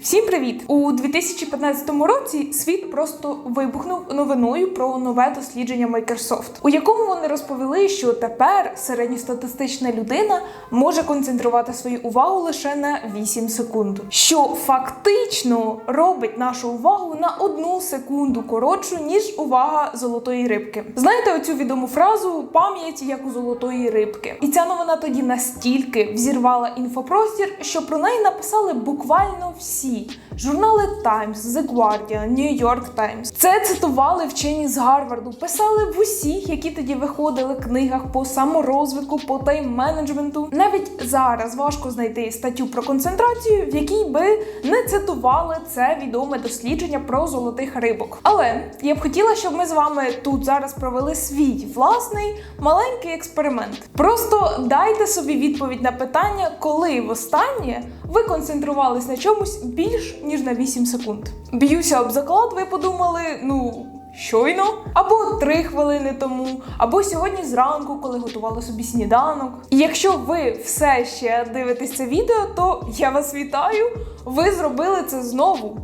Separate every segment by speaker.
Speaker 1: Всім привіт! У 2015 році світ просто вибухнув новиною про нове дослідження Microsoft, у якому вони розповіли, що тепер середньостатистична людина може концентрувати свою увагу лише на 8 секунд, що фактично робить нашу увагу на одну секунду коротшу, ніж увага золотої рибки. Знаєте оцю відому фразу пам'ять як у золотої рибки? І ця новина тоді настільки взірвала інфопростір, що про неї написали буквально всі всі журнали Times, The Guardian, New York Times. Це цитували вчені з Гарварду, писали в усіх, які тоді виходили книгах по саморозвитку, по тайм-менеджменту. Навіть зараз важко знайти статтю про концентрацію, в якій би не цитували це відоме дослідження про золотих рибок. Але я б хотіла, щоб ми з вами тут зараз провели свій власний маленький експеримент. Просто дайте собі відповідь на питання, коли востаннє ви концентрувались на чомусь більш ніж на 8 секунд. Б'юся об заклад, ви подумали, ну. Щойно, або три хвилини тому, або сьогодні зранку, коли готувала собі сніданок. І якщо ви все ще дивитесь це відео, то я вас вітаю. Ви зробили це знову.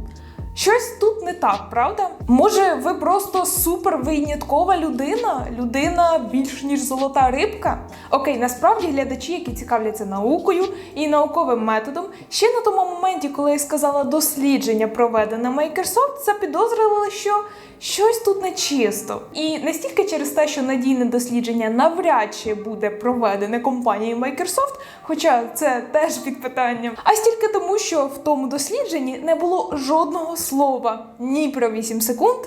Speaker 1: Щось тут не так, правда? Може, ви просто супер виняткова людина? Людина більш ніж золота рибка? Окей, насправді глядачі, які цікавляться наукою і науковим методом, ще на тому моменті, коли я сказала дослідження проведене Microsoft, запідозрювали, що щось тут нечисто. І не стільки через те, що надійне дослідження навряд чи буде проведене компанією Microsoft, хоча це теж під питанням, а стільки тому, що в тому дослідженні не було жодного слова ні про 8 секунд.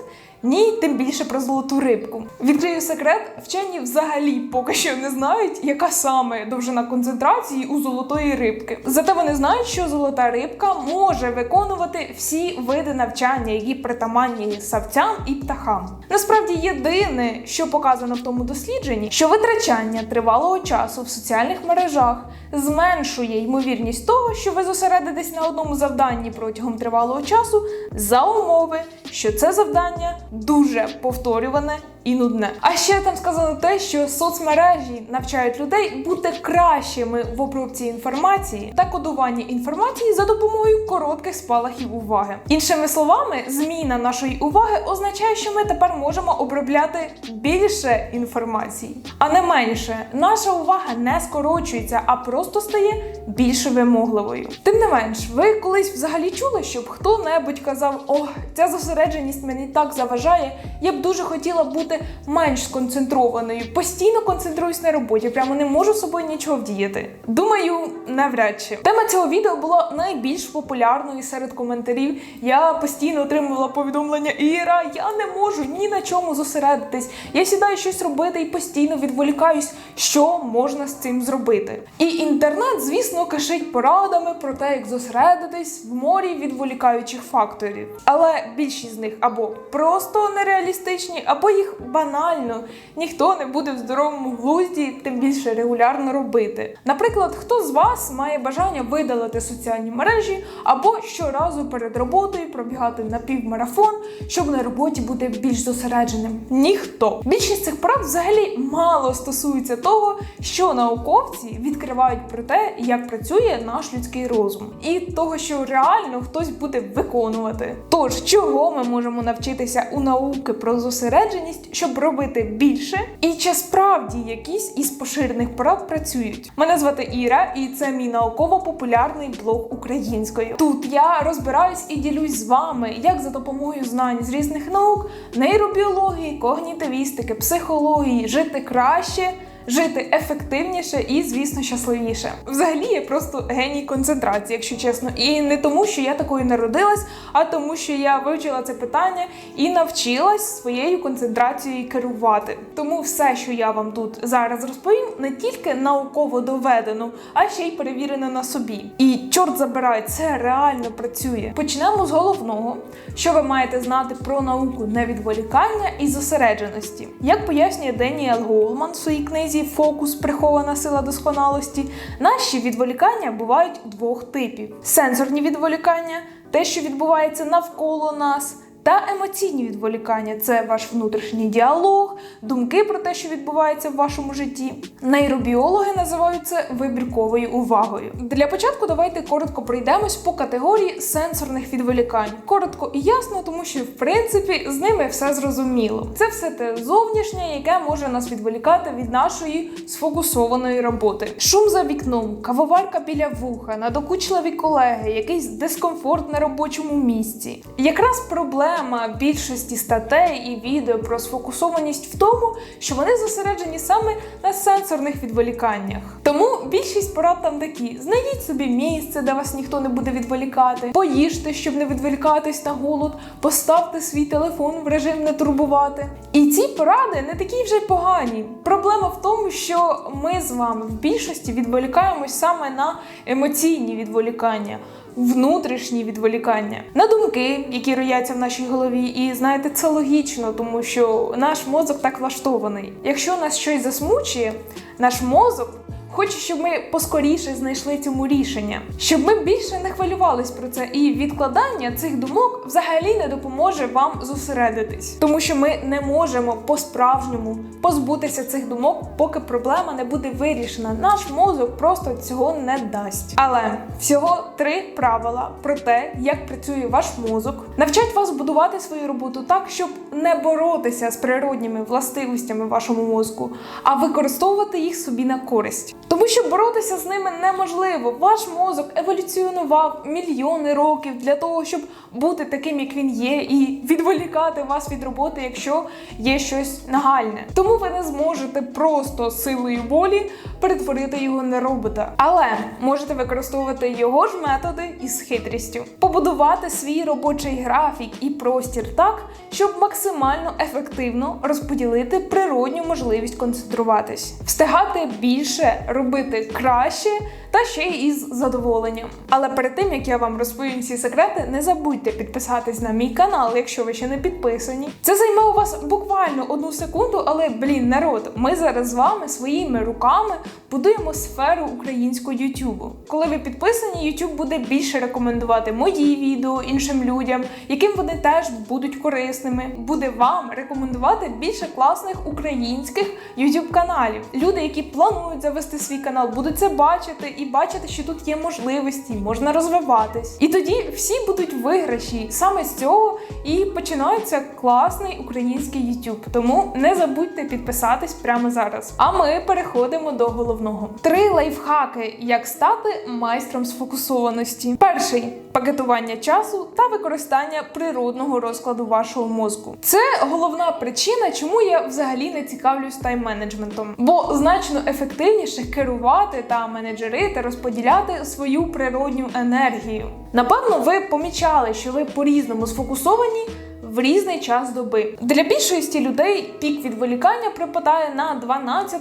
Speaker 1: Ні, тим більше про золоту рибку. Відкрию секрет, вчені взагалі поки що не знають, яка саме довжина концентрації у золотої рибки. Зате вони знають, що золота рибка може виконувати всі види навчання, які притаманні савцям і птахам. Насправді, єдине, що показано в тому дослідженні, що витрачання тривалого часу в соціальних мережах зменшує ймовірність того, що ви зосередитесь на одному завданні протягом тривалого часу за умови, що це завдання дуже повторюване і нудне. А ще там сказано те, що соцмережі навчають людей бути кращими в обробці інформації та кодуванні інформації за допомогою коротких спалахів уваги. Іншими словами, зміна нашої уваги означає, що ми тепер можемо обробляти більше інформації, а не менше. Наша увага не скорочується, а просто стає більш вимогливою. Тим не менш, ви колись взагалі чули, щоб хто-небудь казав: О, ця зосередженість мені так заважає, я б дуже хотіла бути менш сконцентрованою, постійно концентруюсь на роботі, прямо не можу собою нічого вдіяти. Думаю, навряд чи тема цього відео була найбільш популярною серед коментарів. Я постійно отримувала повідомлення: Іра, я не можу ні на чому зосередитись. Я сідаю щось робити і постійно відволікаюсь, що можна з цим зробити. І інтернет, звісно, кишить порадами про те, як зосередитись в морі відволікаючих факторів. Але більшість з них або просто нереалістичні, або їх банально ніхто не буде в здоровому глузді, тим більше регулярно робити. Наприклад, хто з вас має бажання видалити соціальні мережі або щоразу перед роботою пробігати напівмарафон, щоб на роботі бути більш зосередженим? Ніхто. Більшість цих порад взагалі мало стосується того, що науковці відкривають про те, як працює наш людський розум, і того, що реально хтось буде виконувати. Тож, чого ми можемо навчитися у науки про зосередженість, щоб робити більше, і чи справді якісь із поширених порад працюють? Мене звати Іра, і це мій науково-популярний блог українською. Тут я розбираюсь і ділюсь з вами, як за допомогою знань з різних наук, нейробіології, когнітивістики, психології жити краще. Жити ефективніше і, звісно, щасливіше. Взагалі, я просто геній концентрації, якщо чесно. І не тому, що я такою народилась, а тому, що я вивчила це питання і навчилась своєю концентрацією керувати. Тому все, що я вам тут зараз розповім, не тільки науково доведено, а ще й перевірено на собі. І чорт забирай, це реально працює. Почнемо з головного, що ви маєте знати про науку невідволікання і зосередженості. Як пояснює Деніел Голман в своїй книзі Фокус прихована сила досконалості, наші відволікання бувають двох типів: сенсорні відволікання, те, що відбувається навколо нас. Та емоційні відволікання це ваш внутрішній діалог, думки про те, що відбувається в вашому житті. Нейробіологи називають це вибірковою увагою. Для початку давайте коротко пройдемось по категорії сенсорних відволікань. Коротко і ясно, тому що в принципі з ними все зрозуміло. Це все те зовнішнє, яке може нас відволікати від нашої сфокусованої роботи. Шум за вікном, кавоварка біля вуха, надокучливі колеги, якийсь дискомфорт на робочому місці. Якраз проблема більшості статей і відео про сфокусованість в тому, що вони зосереджені саме на сенсорних відволіканнях. Тому більшість порад там такі: знайдіть собі місце, де вас ніхто не буде відволікати, поїжте, щоб не відволікатись на голод, поставте свій телефон в режим не турбувати. І ці поради не такі вже й погані. Проблема в тому, що ми з вами в більшості відволікаємось саме на емоційні відволікання. Внутрішні відволікання на думки, які рояться в нашій голові, і знаєте, це логічно, тому що наш мозок так влаштований. Якщо нас щось засмучує, наш мозок хоче, щоб ми поскоріше знайшли цьому рішення, щоб ми більше не хвилювались про це. І відкладання цих думок взагалі не допоможе вам зосередитись, тому що ми не можемо по-справжньому позбутися цих думок, поки проблема не буде вирішена. Наш мозок просто цього не дасть. Але всього три правила про те, як працює ваш мозок, навчать вас будувати свою роботу так, щоб не боротися з природніми властивостями вашому мозку, а використовувати їх собі на користь. Тому що боротися з ними неможливо. Ваш мозок еволюціонував мільйони років для того, щоб бути таким, як він є, і відволікати вас від роботи, якщо є щось нагальне. Тому ви не зможете просто силою волі перетворити його на робота, але можете використовувати його ж методи із хитрістю, побудувати свій робочий графік і простір так, щоб максимально ефективно розподілити природню можливість концентруватись, встигати більше, робити краще та ще й із задоволенням. Але перед тим як я вам розповім ці секрети, не забудьте підписатись на мій канал, якщо ви ще не підписані. Це займе у вас буквально одну секунду, але блін, народ, ми зараз з вами своїми руками будуємо сферу українського Ютубу. Коли ви підписані, YouTube буде більше рекомендувати мої відео іншим людям, яким вони теж будуть корисними. Буде вам рекомендувати більше класних українських YouTube каналів. Люди, які планують завести свій канал, будуть це бачити і бачити, що тут є можливості, можна розвиватись. І тоді всі будуть виграші. Саме з цього і починається класний український YouTube. Тому не забудьте підписатись прямо зараз. А ми переходимо до головного: три лайфхаки, як стати майстром сфокусованості. Перший пакетування часу та використання природного розкладу вашого мозку. Це головна причина, чому я взагалі не цікавлюсь тайм-менеджментом, бо значно ефективніше керувати та менеджерити, розподіляти свою природню енергію. Напевно, ви помічали, що ви по-різному сфокусовані. В різний час доби для більшості людей пік відволікання припадає на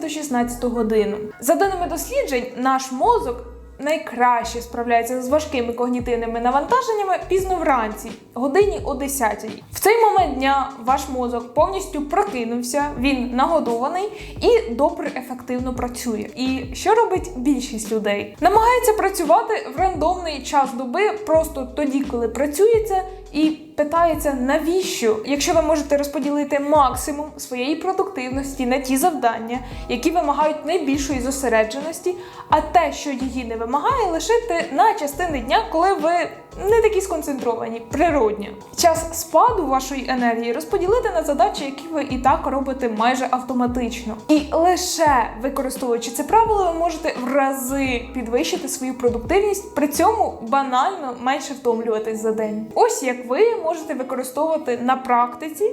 Speaker 1: 12-16 годину. За даними досліджень, наш мозок найкраще справляється з важкими когнітивними навантаженнями пізно вранці, годині о 10 В цей момент дня ваш мозок повністю прокинувся, він нагодований і добре ефективно працює. І що робить більшість людей? Намагається працювати в рандомний час доби просто тоді, коли працюється. І питається, навіщо, якщо ви можете розподілити максимум своєї продуктивності на ті завдання, які вимагають найбільшої зосередженості, а те, що її не вимагає, лишити на частини дня, коли ви не такі сконцентровані, природньо. Час спаду вашої енергії розподілити на задачі, які ви і так робите майже автоматично. І лише використовуючи це правило, ви можете в рази підвищити свою продуктивність, при цьому банально менше втомлюватись за день. Ось як ви можете використовувати на практиці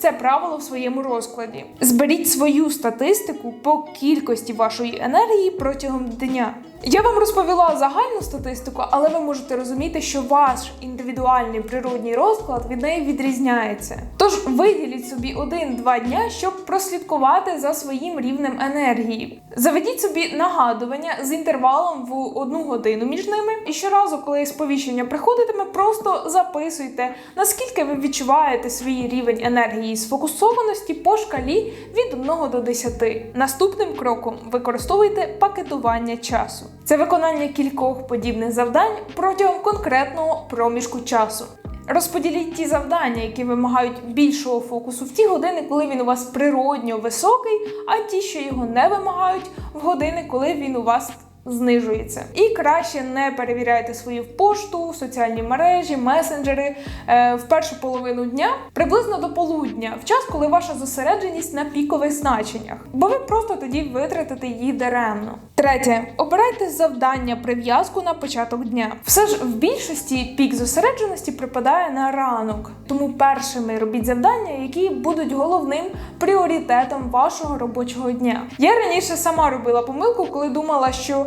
Speaker 1: це правило в своєму розкладі. Зберіть свою статистику по кількості вашої енергії протягом дня. Я вам розповіла загальну статистику, але ви можете розуміти, що ваш індивідуальний природній розклад від неї відрізняється. Тож виділіть собі один-два дня, щоб прослідкувати за своїм рівнем енергії. Заведіть собі нагадування з інтервалом в одну годину між ними. І щоразу, коли сповіщення приходитиме, просто записуйте, наскільки ви відчуваєте свій рівень енергії і сфокусованості по шкалі від 1 до 10. Наступним кроком використовуйте пакетування часу. Це виконання кількох подібних завдань протягом конкретного проміжку часу. Розподіліть ті завдання, які вимагають більшого фокусу в ті години, коли він у вас природньо високий, а ті, що його не вимагають, в години, коли він у вас знижується. І краще не перевіряйте свою пошту, соціальні мережі, месенджери е, в першу половину дня, приблизно до полудня, в час, коли ваша зосередженість на пікових значеннях, бо ви просто тоді витратите її даремно. Третє, обирайте завдання прив'язку на початок дня. Все ж в більшості пік зосередженості припадає на ранок, тому першими робіть завдання, які будуть головним пріоритетом вашого робочого дня. Я раніше сама робила помилку, коли думала, що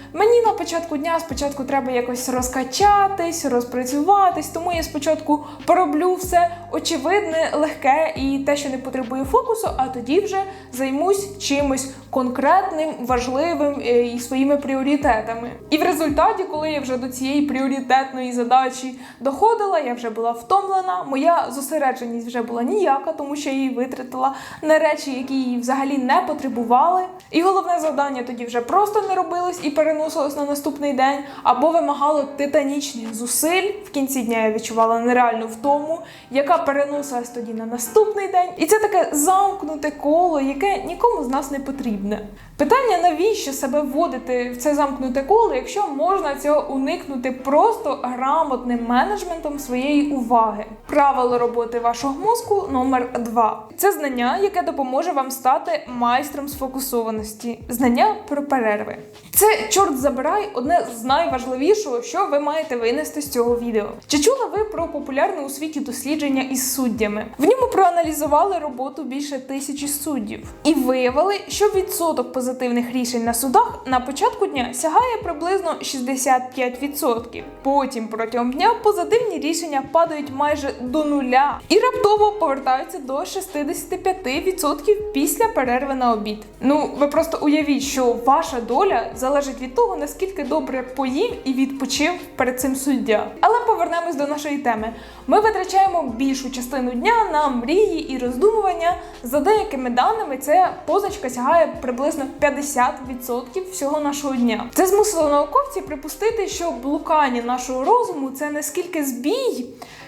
Speaker 1: мені на початку дня спочатку треба якось розкачатись, розпрацюватись, тому я спочатку пороблю все очевидне, легке і те, що не потребує фокусу, а тоді вже займусь чимось конкретним, важливим е, і своїми пріоритетами. І в результаті, коли я вже до цієї пріоритетної задачі доходила, я вже була втомлена, моя зосередженість вже була ніяка, тому що я її витратила на речі, які її взагалі не потребували. І головне завдання тоді вже просто не робилось і переносилось на наступний день, або вимагало титанічних зусиль. В кінці дня я відчувала нереальну втому, яка переносилась тоді на наступний день. І це таке замкнуте коло, яке нікому з нас не потрібне. Питання, навіщо себе вводити в це замкнуте коло, якщо можна цього уникнути просто грамотним менеджментом своєї уваги. Правило роботи вашого мозку номер 2 Це знання, яке допоможе вам стати майстром сфокусованості. Знання про перерви. Це чорт забирай одне з найважливішого, що ви маєте винести з цього відео. Чи чули ви про популярне у світі дослідження із суддями? В ньому проаналізували роботу більше тисячі суддів і виявили, що відсоток позитивних рішень на судах на початку дня сягає приблизно 65%. Потім протягом дня позитивні рішення падають майже до нуля і раптово повертаються до 65% після перерви на обід. Ну ви просто уявіть, що ваша доля залежить від того, наскільки добре поїв і відпочив перед цим суддя. Але повернемось до нашої теми. Ми витрачаємо більшу частину дня на мрії і роздумування. За деякими даними, ця позначка сягає приблизно 50% всього нашого дня. Це змусило науковців припустити, що блукання нашого розуму це не скільки збій.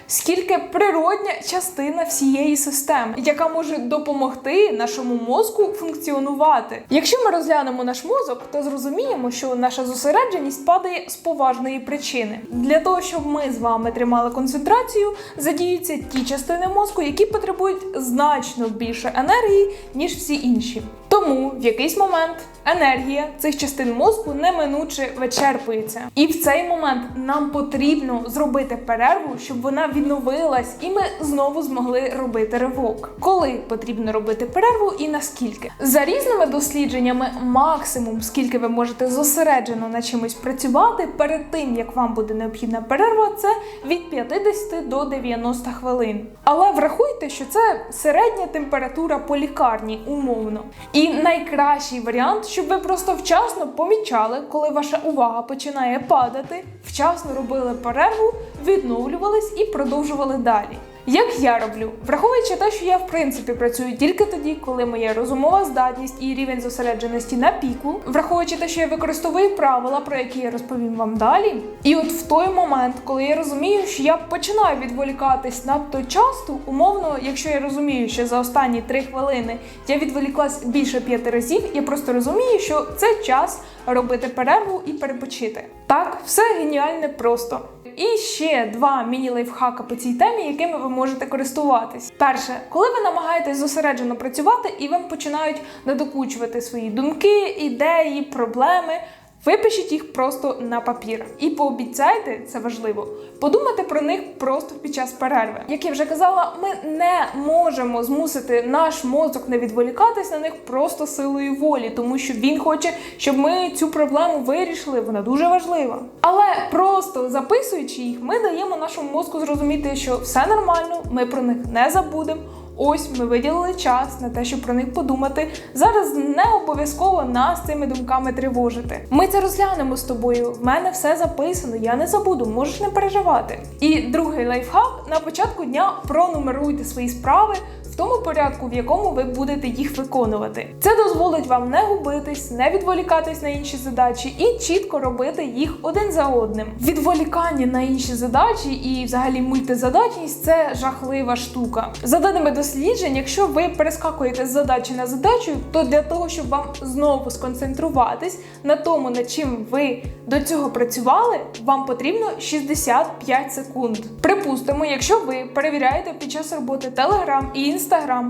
Speaker 1: Скільки природня частина всієї системи, яка може допомогти нашому мозку функціонувати. Якщо ми розглянемо наш мозок, то зрозуміємо, що наша зосередженість падає з поважної причини. Для того, щоб ми з вами тримали концентрацію, задіються ті частини мозку, які потребують значно більше енергії, ніж всі інші. Тому в якийсь момент енергія цих частин мозку неминуче вичерпується. І в цей момент нам потрібно зробити перерву, щоб вона відновилась, і ми знову змогли робити ривок. Коли потрібно робити перерву і наскільки? За різними дослідженнями, максимум, скільки ви можете зосереджено на чимось працювати перед тим, як вам буде необхідна перерва, це від 50 до 90 хвилин. Але врахуйте, що це середня температура по лікарні, умовно. І найкращий варіант, щоб ви просто вчасно помічали, коли ваша увага починає падати, вчасно робили перерву, відновлювались і продовжували далі. Як я роблю, враховуючи те, що я в принципі працюю тільки тоді, коли моя розумова здатність і рівень зосередженості на піку, враховуючи те, що я використовую правила, про які я розповім вам далі. І от в той момент, коли я розумію, що я починаю відволікатись надто часто, умовно, якщо я розумію, що за останні три хвилини я відволіклась більше п'яти разів, я просто розумію, що це час робити перерву і перепочити. Так, все геніальне просто. І ще два міні-лайфхака по цій темі, якими ви можете користуватись. Перше, коли ви намагаєтесь зосереджено працювати і вам починають надокучувати свої думки, ідеї, проблеми. Випишіть їх просто на папір і пообіцяйте, це важливо, подумати про них просто під час перерви. Як я вже казала, ми не можемо змусити наш мозок не відволікатись на них просто силою волі, тому що він хоче, щоб ми цю проблему вирішили. Вона дуже важлива. Але просто записуючи їх, ми даємо нашому мозку зрозуміти, що все нормально, ми про них не забудемо. Ось ми виділили час на те, щоб про них подумати. Зараз не обов'язково нас цими думками тривожити. Ми це розглянемо з тобою. В мене все записано, я не забуду, можеш не переживати. І другий лайфхак: на початку дня пронумеруйте свої справи в тому порядку, в якому ви будете їх виконувати. Це дозволить вам не губитись, не відволікатись на інші задачі і чітко робити їх один за одним. Відволікання на інші задачі і взагалі мультизадачність це жахлива штука. За даними досліджень, якщо ви перескакуєте з задачі на задачу, то для того, щоб вам знову сконцентруватись на тому, над чим ви до цього працювали, вам потрібно 65 секунд. Припустимо, якщо ви перевіряєте під час роботи Telegram і Instagram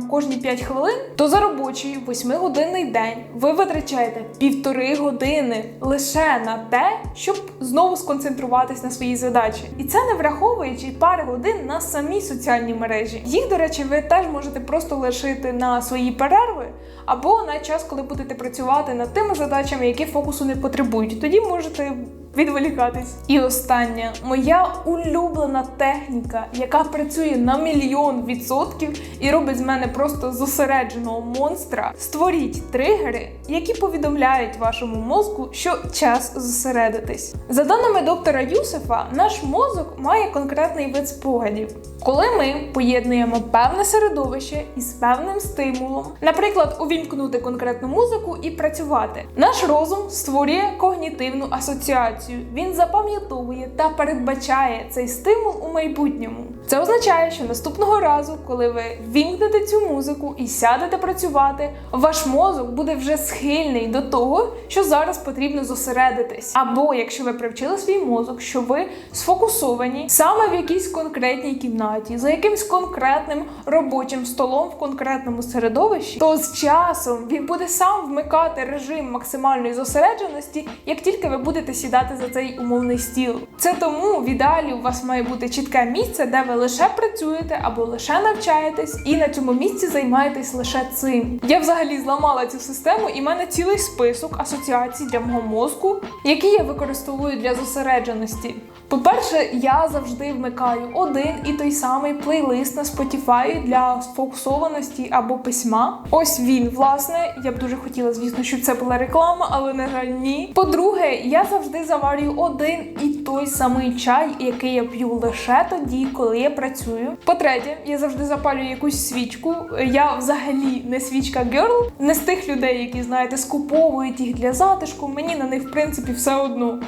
Speaker 1: кожні 5 хвилин, то за робочий 8-годинний день ви витрачаєте півтори години лише на те, щоб знову сконцентруватись на своїй задачі. І це не враховуючи пари годин на самі соціальні мережі. Їх, до речі, ви теж можете просто лишити на свої перерви або на час, коли будете працювати над тими задачами, які фокусу не потребують. Тоді можете відволікатись. І остання моя улюблена техніка, яка працює на мільйон відсотків і робить з мене просто зосередженого монстра. Створіть тригери, які повідомляють вашому мозку, що час зосередитись. За даними доктора Юсефа, наш мозок має конкретний вид спогадів. Коли ми поєднуємо певне середовище із певним стимулом, наприклад, увімкнути конкретну музику і працювати, наш розум створює когнітивну асоціацію. Він запам'ятовує та передбачає цей стимул у майбутньому. Це означає, що наступного разу, коли ви вімкнете цю музику і сядете працювати, ваш мозок буде вже схильний до того, що зараз потрібно зосередитись. Або якщо ви привчили свій мозок, що ви сфокусовані саме в якійсь конкретній кімнаті, за якимсь конкретним робочим столом в конкретному середовищі, то з часом він буде сам вмикати режим максимальної зосередженості, як тільки ви будете сідати за цей умовний стіл. Це тому в ідеалі у вас має бути чітке місце, де ви лише працюєте або лише навчаєтесь, і на цьому місці займаєтесь лише цим. Я взагалі зламала цю систему, і в мене цілий список асоціацій для мого мозку, які я використовую для зосередженості. По-перше, я завжди вмикаю один і той самий плейлист на Spotify для сфокусованості або письма. Ось він, власне. Я б дуже хотіла, звісно, щоб це була реклама, але на жаль, ні. По-друге, я завжди заварюю один і той самий чай, який я п'ю лише тоді, коли я працюю. По-третє, я завжди запалюю якусь свічку. Я взагалі не свічка герл, не з тих людей, які знаєте, скуповують їх для затишку. Мені на них в принципі все одно.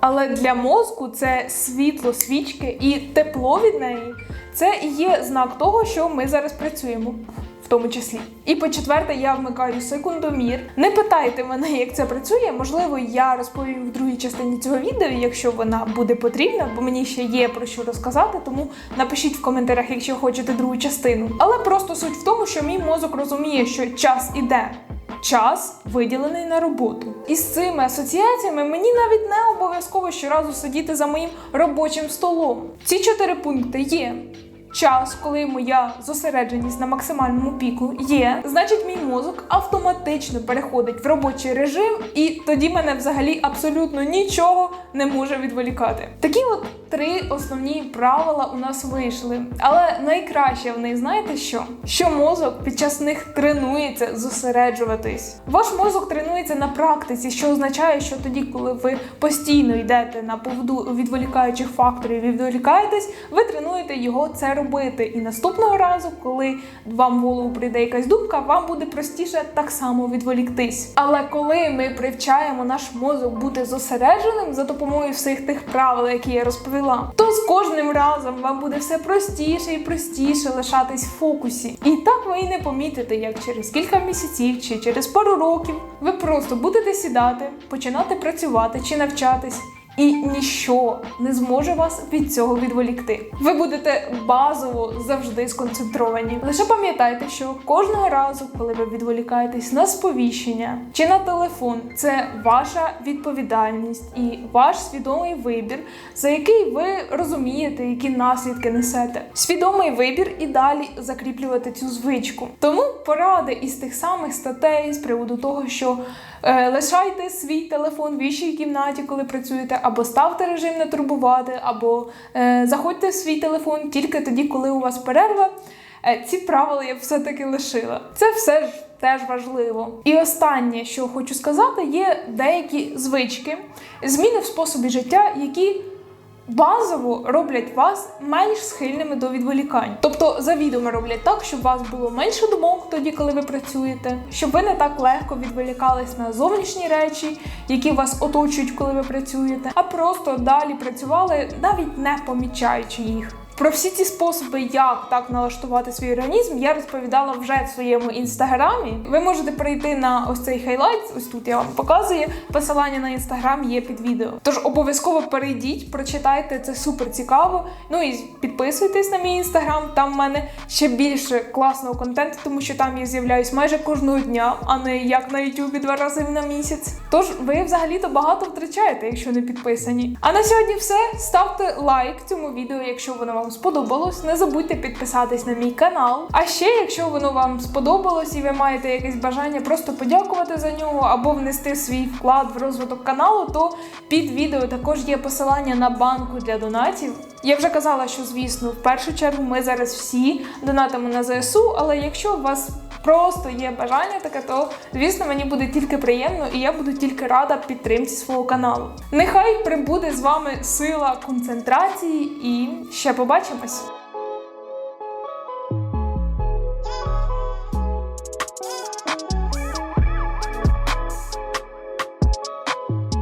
Speaker 1: Але для мозку це світло свічки і тепло від неї це і є знак того, що ми зараз працюємо. В тому числі. І по четверте, я вмикаю секундомір. Не питайте мене, як це працює. Можливо, я розповім в другій частині цього відео, якщо вона буде потрібна, бо мені ще є про що розказати. Тому напишіть в коментарях, якщо хочете другу частину. Але просто суть в тому, що мій мозок розуміє, що час іде. Час виділений на роботу. І з цими асоціаціями мені навіть не обов'язково щоразу сидіти за моїм робочим столом. Ці чотири пункти є. Час, коли моя зосередженість на максимальному піку є, значить мій мозок автоматично переходить в робочий режим, і тоді мене взагалі абсолютно нічого не може відволікати. Такі от три основні правила у нас вийшли. Але найкраще в них знаєте що? Що мозок під час них тренується зосереджуватись. Ваш мозок тренується на практиці, що означає, що тоді, коли ви постійно йдете на поводу відволікаючих факторів, і відволікаєтесь, ви тренуєте його це робити. І наступного разу, коли вам в голову прийде якась думка, вам буде простіше так само відволіктись. Але коли ми привчаємо наш мозок бути зосередженим за допомогою всіх тих правил, які я розповіла, то з кожним разом вам буде все простіше і простіше лишатись в фокусі. І так ви і не помітите, як через кілька місяців чи через пару років ви просто будете сідати, починати працювати чи навчатись. І ніщо не зможе вас від цього відволікти. Ви будете базово завжди сконцентровані. Лише пам'ятайте, що кожного разу, коли ви відволікаєтесь на сповіщення чи на телефон, це ваша відповідальність і ваш свідомий вибір, за який ви розумієте, які наслідки несете. Свідомий вибір і далі закріплювати цю звичку. Тому поради із тих самих статей з приводу того, що лишайте свій телефон в іншій кімнаті, коли працюєте, або ставте режим не турбувати, або е, заходьте в свій телефон тільки тоді, коли у вас перерва. Е, ці правила я все-таки лишила. Це все ж теж важливо. І останнє, що хочу сказати, є деякі звички, зміни в способі життя, які базово роблять вас менш схильними до відволікань. Тобто завідомо роблять так, щоб у вас було менше думок тоді, коли ви працюєте, щоб ви не так легко відволікались на зовнішні речі, які вас оточують, коли ви працюєте, а просто далі працювали, навіть не помічаючи їх. Про всі ці способи, як так налаштувати свій організм, я розповідала вже в своєму інстаграмі. Ви можете перейти на ось цей хайлайт. Ось тут я вам показую. Посилання на інстаграм є під відео. Тож обов'язково перейдіть, прочитайте це супер цікаво. Ну і підписуйтесь на мій інстаграм. Там в мене ще більше класного контенту, тому що там я з'являюсь майже кожного дня, а не як на Ютубі два рази на місяць. Тож ви взагалі-то багато втрачаєте, якщо не підписані. А на сьогодні все. Ставте лайк цьому відео, якщо воно вам сподобалось. Не забудьте підписатись на мій канал. А ще, якщо воно вам сподобалось і ви маєте якесь бажання просто подякувати за нього або внести свій вклад в розвиток каналу, то під відео також є посилання на банку для донатів. Я вже казала, що звісно, в першу чергу ми зараз всі донатимо на ЗСУ, але якщо у вас просто є бажання таке, то звісно мені буде тільки приємно, і я буду тільки рада підтримці свого каналу. Нехай прибуде з вами сила концентрації і ще побачимось!